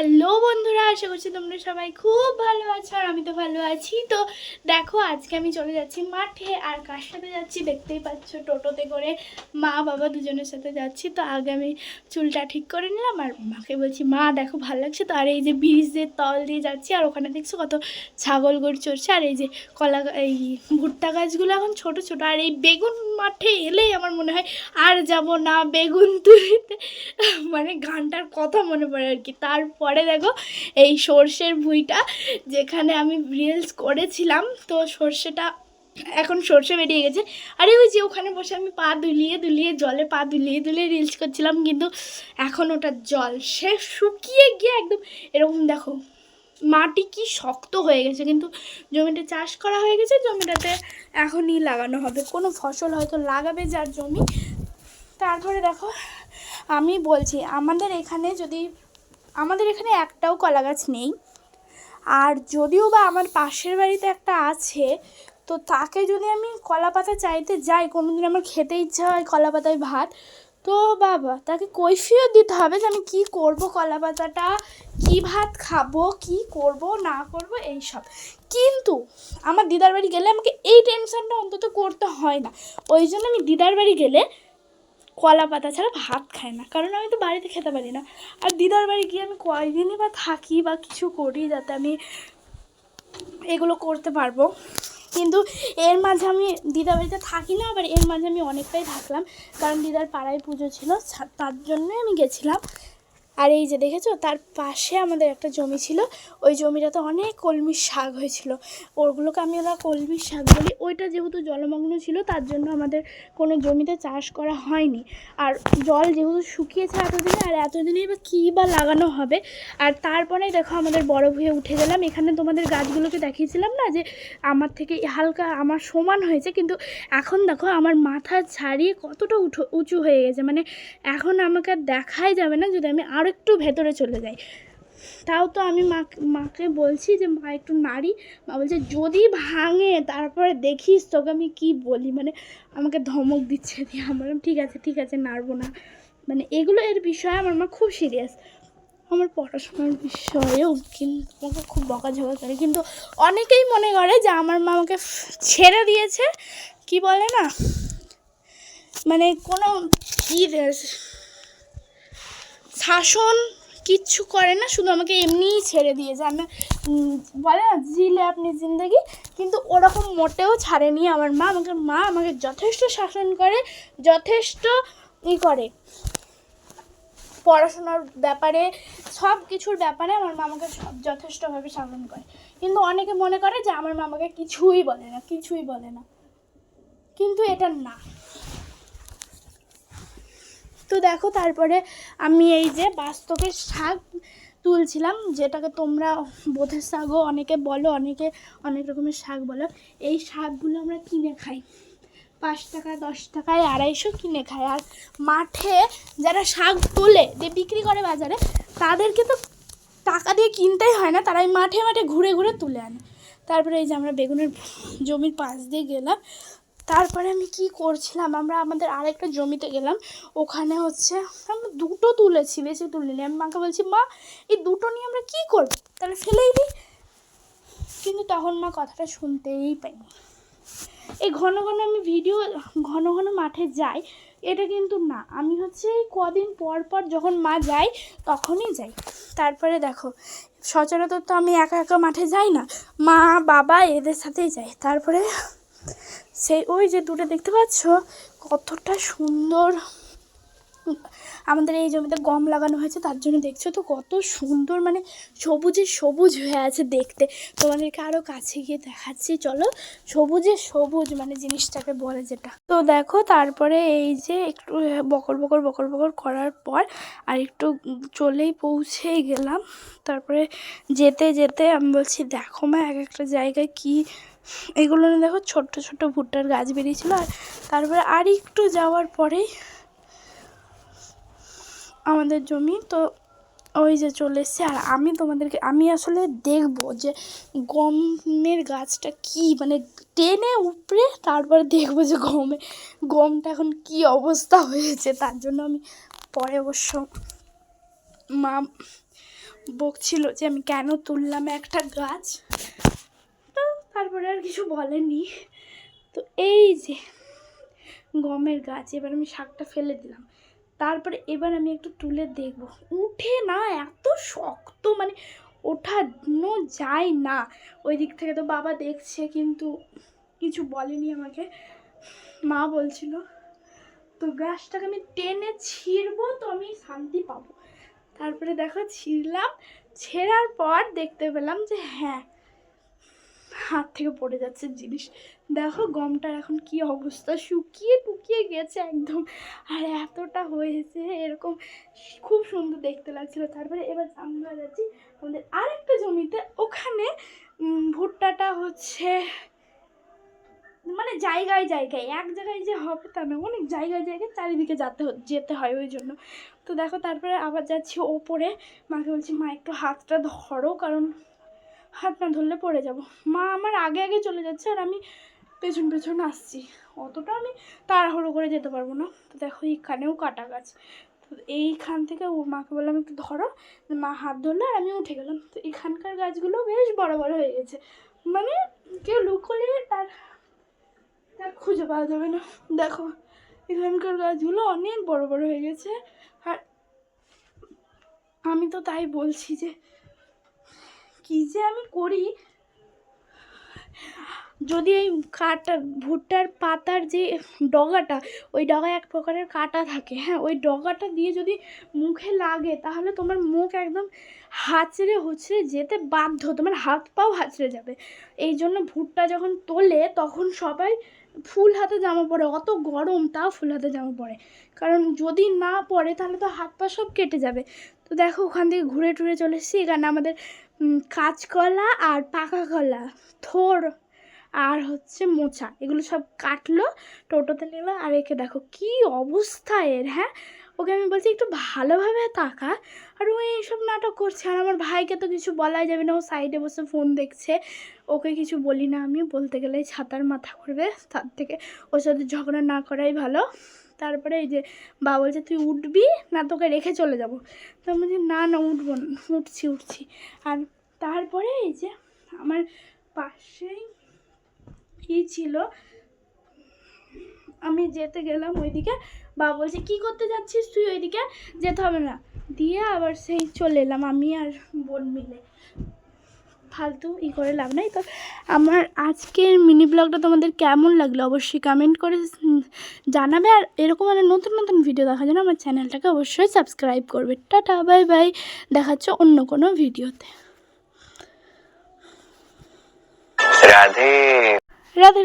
Hello বন্ধুরা, আশা করছি তোমরা সবাই খুব ভালো আছো আর আমি তো ভালো আছি। তো দেখো, আজকে আমি চলে যাচ্ছি মাঠে আর কার সাথে যাচ্ছি দেখতেই পাচ্ছ টোটোতে করে মা, বাবা দুজনের সাথে যাচ্ছি। তো আগে আমি চুলটা ঠিক করে নিলাম আর মাকে বলছি, মা, দেখো ভালো লাগছে তো? আর এই যে ব্রিজের তল দিয়ে যাচ্ছি আর ওখানে দেখছ কত ছাগল গরু চড়ছে। আর এই যে কলা এই ভুট্টা গাছগুলো এখন ছোট ছোট। আর এই বেগুন মাঠে এলেই আমার মনে হয় আর যাব না, বেগুন তুলিতে। মানে গানটার কথা মনে পড়ে আর কি। তারপরে দেখো এই সর্ষের ভুঁইটা, যেখানে আমি রিলস করেছিলাম, তো সর্ষেটা এখন সর্ষে বেরিয়ে গেছে। আরে ওই যে ওখানে বসে আমি পা দুলিয়ে দুলিয়ে জলে পা দুলিয়ে দুলিয়ে রিলস করছিলাম, কিন্তু এখন ওটা জল। সে শুকিয়ে গিয়ে একদম, এরকম দেখো মাটি কি শক্ত হয়ে গেছে, কিন্তু জমিটা চাষ করা হয়ে গেছে, জমিটাতে এখনই লাগানো হবে। কোনো ফসল হয়তো লাগাবে যার জমি। তারপরে দেখো, আমি বলছি, আমাদের এখানে যদি, আমাদের এখানে একটাও কলা গাছ নেই। আর যদিও বা আমার পাশের বাড়িতে একটা আছে, তো তাকে যদি আমি কলা পাতা চাইতে যাই কোনো দিন আমার খেতে ইচ্ছা হয় কলা পাতায় ভাত তো বাবা, তাকে কৈফিয়ত দিতে হবে যে আমি কী করব কলা পাতাটা কী ভাত খাব, কী করব, না করব, এইসব। কিন্তু আমার দিদার বাড়ি গেলে আমাকে এই টেনশনটা অন্তত করতে হয় না। ওই জন্য আমি দিদার বাড়ি গেলে কলা পাতা ছাড়া ভাত খাই না, কারণ আমি তো বাড়িতে খেতে পারি না। আর দিদার বাড়ি গিয়ে আমি কয়দিনই বা থাকি বা কিছু করি যাতে আমি এগুলো করতে পারব। কিন্তু এর মাঝে আমি দিদার বাড়িতে থাকি না, আবার এর মাঝে আমি অনেকটাই থাকলাম। কারণ দিদার পাড়ায় পুজো ছিল তার জন্যই আমি গেছিলাম। আর এই যে দেখেছ, তার পাশে আমাদের একটা জমি ছিল। ওই জমিটাতে অনেক কলমির শাক হয়েছিল। ওগুলোকে আমি ওরা কলমির শাক বলি। ওইটা যেহেতু জলমগ্ন ছিল, তার জন্য আমাদের কোনো জমিতে চাষ করা হয়নি। আর জল যেহেতু শুকিয়েছে এতদিনে, আর এতদিনেই বা কী বা লাগানো হবে। আর তারপরে দেখো আমাদের বড় ভুয়ে উঠে গেলাম। এখানে তোমাদের গাছগুলোকে দেখিয়েছিলাম না যে আমার থেকে হালকা আমার সমান হয়েছে, কিন্তু এখন দেখো আমার মাথা ছাড়িয়ে কতটা উঠো, উঁচু হয়ে গেছে। মানে এখন আমাকে দেখাই যাবে না যদি আমি আরও একটু ভেতরে চলে যাই। তাও তো আমি মা, মাকে বলছি যে, মা, একটু নাড়ি। মা বলছে, যদি ভাঙে, তারপরে দেখিস তোকে আমি কি বলি। মানে আমাকে ধমক দিচ্ছে দিয়ে আমার ঠিক আছে ঠিক আছে, নাড়বো না। মানে এগুলো এর বিষয়ে আমার মা খুব সিরিয়াস আমার পড়াশোনার বিষয়েও কিন্তু আমাকে খুব বকাঝকা করে। কিন্তু অনেকেই মনে করে যে, আমার মা আমাকে ছেড়ে দিয়েছে। কি বলে না? মানে কোনো কী শাসন কিচ্ছু করে না, শুধু আমাকে এমনিই ছেড়ে দিয়েছে আমি বলে না জিলে আপনি জিন্দগি, কিন্তু ওরকম মোটেও ছাড়েনি আমার মা। আমাকে মা আমাকে যথেষ্ট শাসন করে, যথেষ্ট ই করে। পড়াশোনার ব্যাপারে সব কিছুর ব্যাপারে আমার মা আমাকে সব যথেষ্টভাবে শাসন করে। কিন্তু অনেকে মনে করে যে আমার মা আমাকে কিছুই বলে না, কিছুই বলে না। কিন্তু এটা না। তো দেখো তারপরে আমি এই যে বাস্তবের শাক তুলছিলাম, যেটাকে তোমরা বোধের শাকও অনেকে বলো, অনেকে অনেক রকমের শাক বলো, এই শাকগুলো আমরা কিনে খাই। পাঁচ টাকা দশ টাকায়, আড়াইশো কিনে খায় আর মাঠে যারা শাক তোলে, যে বিক্রি করে বাজারে, তাদেরকে তো টাকা দিয়ে কিনতেই হয় না, তারাই মাঠে মাঠে ঘুরে ঘুরে তুলে আনে। তারপরে এই যে আমরা বেগুনের জমির পাশ দিয়ে গেলাম। তারপরে আমি কি করছিলাম? আমরা আমাদের আরেকটা জমিতে গেলাম। ওখানে হচ্ছে আমরা দুটো তুলেছি, বেশি তুলিনি। আমি মাকে বলছি, মা, এই দুটো নিয়ে আমরা কি করব? তাহলে ফেলেই দিই। কিন্তু তখন মা কথাটা শুনতেই পাইনি। এই ঘন ঘন আমি ভিডিও, ঘন ঘন মাঠে যাই, এটা কিন্তু না। আমি হচ্ছে এই কদিন পর পর যখন মা যাই তখনই যাই। তারপরে দেখো, সচরাচর তো আমি একা একা মাঠে যাই না। মা, বাবা এদের সাথেই যাই। তারপরে সেই ওই যে দূরে দেখতে পাচ্ছ? কতটা সুন্দর। আমাদের এই জমিতে গম লাগানো হয়েছে, তার জন্য দেখছ তো কত সুন্দর মানে সবুজে সবুজ হয়ে আছে দেখতে। তোমাদেরকে আরও কাছে গিয়ে দেখাচ্ছি, চলো। সবুজে সবুজ মানে জিনিসটাকে বলে যেটা। তো দেখো, তারপরে এই যে একটু বকর বকর বকর বকর করার পর আর একটু চলেই পৌঁছেই গেলাম। তারপরে যেতে যেতে আমি বলছি, দেখো মা, এক একটা জায়গায় কি এগুলো দেখো ছোট্ট ছোট্ট ভুট্টার গাছ বেরিয়েছিল আর তারপরে আর একটু যাওয়ার পরেই আমাদের জমি, তো ওই যে চলে এসছে। আর আমি তোমাদেরকে, আমি আসলে দেখব যে গমের গাছটা কি মানে টেনে উপড়ে তারপরে দেখব যে গমে, গমটা এখন কি অবস্থা হয়েছে। তার জন্য আমি পরে অবশ্য মা বকছিল যে আমি কেন তুললাম একটা গাছ। কিছু বলেনি। তো এই যে গমের গাছ, এবার আমি শাকটা ফেলে দিলাম। তারপরে এবার আমি একটু তুলে দেখব। উঠে না এত শক্ত মানে ওঠানো যায় না। ওই দিক থেকে তো বাবা দেখছে, কিন্তু কিছু বলেনি আমাকে। মা বলছিল, তো গাছটাকে আমি টেনে ছিঁড়বো, তো আমি শান্তি পাবো। তারপরে দেখো, ছিঁড়লাম। ছেঁড়ার পর দেখতে পেলাম যে হ্যাঁ হাত থেকে পড়ে যাচ্ছে জিনিস। দেখো গমটার এখন কি অবস্থা? শুকিয়ে টুকিয়ে গেছে একদম। আর এতটা হয়েছে, এরকম খুব সুন্দর দেখতে লাগছিল। তারপরে এবার আমরা যাচ্ছি আমাদের আরেকটা জমিতে। ওখানে ভুট্টাটা হচ্ছে মানে জায়গায় জায়গায়, এক জায়গায় যে হবে তা না, অনেক জায়গায় জায়গায় চারিদিকে যেতে যেতে হয় ওই জন্য। তো দেখো তারপরে আবার যাচ্ছি ওপরে। মাকে বলছি, মা, একটু হাতটা ধরো কারণ হাত না ধরলে পড়ে যাব। মা আমার আগে আগে চলে যাচ্ছে আর আমি পেছন পেছন আসছি। অতটা আমি তাড়াহুড়ো করে যেতে পারব না। তো দেখো এইখানেও কাটা গাছ। তো এইখান থেকে ও মাকে বললাম, একটু ধরো। মা হাত ধরলো আর আমি উঠে গেলাম। তো এখানকার গাছগুলো বেশ বড় বড় হয়ে গেছে। মানে কেউ লুকোলে তার তার খুঁজে পাওয়া যাবে না। দেখো এখানকার গাছগুলো অনেক বড় বড় হয়ে গেছে। আর আমি তো তাই বলছি যে কি যে আমি করি? যদি এই কাটা, ভুট্টার পাতার যে ডগাটা, ওই ডগায় এক প্রকারের কাটা থাকে হ্যাঁ ওই ডগাটা দিয়ে যদি মুখে লাগে, তাহলে তোমার মুখ একদম হাঁচড়ে হুচড়ে যেতে বাধ্য, তোমার হাত পাও হাঁচড়ে যাবে। এই জন্য ভুট্টা যখন তোলে, তখন সবাই ফুল হাতে জামা পরে, অত গরম তাও ফুল হাতে জামা পরে। কারণ যদি না পরে, তাহলে তো হাত পা সব কেটে যাবে। তো দেখো, ওখান থেকে ঘুরে টুরে চলে এসেছি, এখানে আমাদের কাঁচকলা আর পাকা কলা, থোর আর হচ্ছে মোচা। এগুলো সব কাটলো, টোটোতে নিল আর একে দেখো কি অবস্থা এর হ্যাঁ? ওকে আমি বলছি, একটু ভালোভাবে তাকা। আর ও এইসব নাটক করছে। আর আমার ভাইকে তো কিছু বলাই যাবে না, ও সাইডে বসে ফোন দেখছে। ওকে কিছু বলি না আমি, বলতে গেলে ছাতার মাথা করবে, তার থেকে ওর সাথে ঝগড়া না করাই ভালো। তারপরে এই যে বাবা বলছে, তুই উঠবি না তোকে রেখে চলে যাব। তো বলছি, না না, উঠবো না। উঠছি উঠছি। আর তারপরে এই যে আমার পাশেই কি ছিল, আমি যেতে গেলাম ওইদিকে। বাবা বলছে, কি করতে যাচ্ছিস তুই ওইদিকে? যেতে হবে না। দিয়ে আবার সেই চলে এলাম আমি আর বোন মিলে। ফালতু ই করে লাভ নাই। তো আমার আজকের মিনি ব্লগটা তোমাদের কেমন লাগল অবশ্যই কমেন্ট করে জানাবে। আর এরকম আর নতুন নতুন ভিডিও দেখার জন্য আমার চ্যানেলটাকে অবশ্যই সাবস্ক্রাইব করবে। টাটা বাই বাই দেখাচ্ছ অন্য কোনো ভিডিওতে राधे রাধে রাধে।